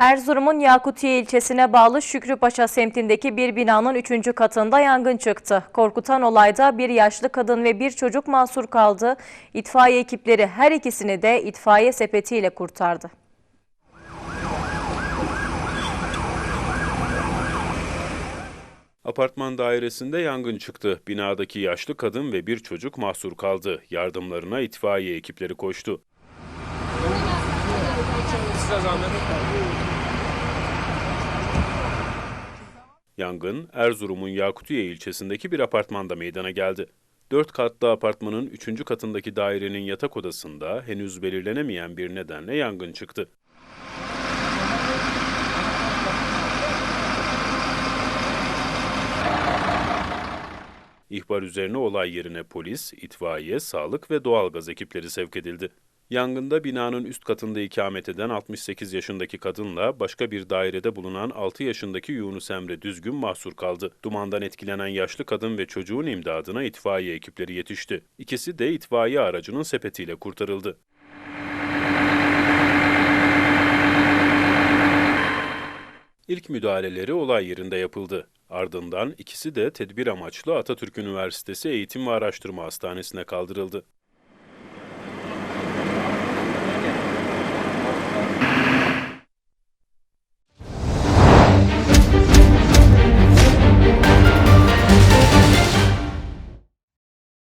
Erzurum'un Yakutiye ilçesine bağlı Şükrüpaşa semtindeki bir binanın 3. katında yangın çıktı. Korkutan olayda bir yaşlı kadın ve bir çocuk mahsur kaldı. İtfaiye ekipleri her ikisini de itfaiye sepetiyle kurtardı. Apartman dairesinde yangın çıktı. Binadaki yaşlı kadın ve bir çocuk mahsur kaldı. Yardımlarına itfaiye ekipleri koştu. Yangın Erzurum'un Yakutiye ilçesindeki bir apartmanda meydana geldi. Dört katlı apartmanın üçüncü katındaki dairenin yatak odasında henüz belirlenemeyen bir nedenle yangın çıktı. İhbar üzerine olay yerine polis, itfaiye, sağlık ve doğalgaz ekipleri sevk edildi. Yangında binanın üst katında ikamet eden 68 yaşındaki kadınla başka bir dairede bulunan 6 yaşındaki Yunus Emre Düzgün mahsur kaldı. Dumandan etkilenen yaşlı kadın ve çocuğun imdadına itfaiye ekipleri yetişti. İkisi de itfaiye aracının sepetiyle kurtarıldı. İlk müdahaleleri olay yerinde yapıldı. Ardından ikisi de tedbir amaçlı Atatürk Üniversitesi Eğitim ve Araştırma Hastanesi'ne kaldırıldı.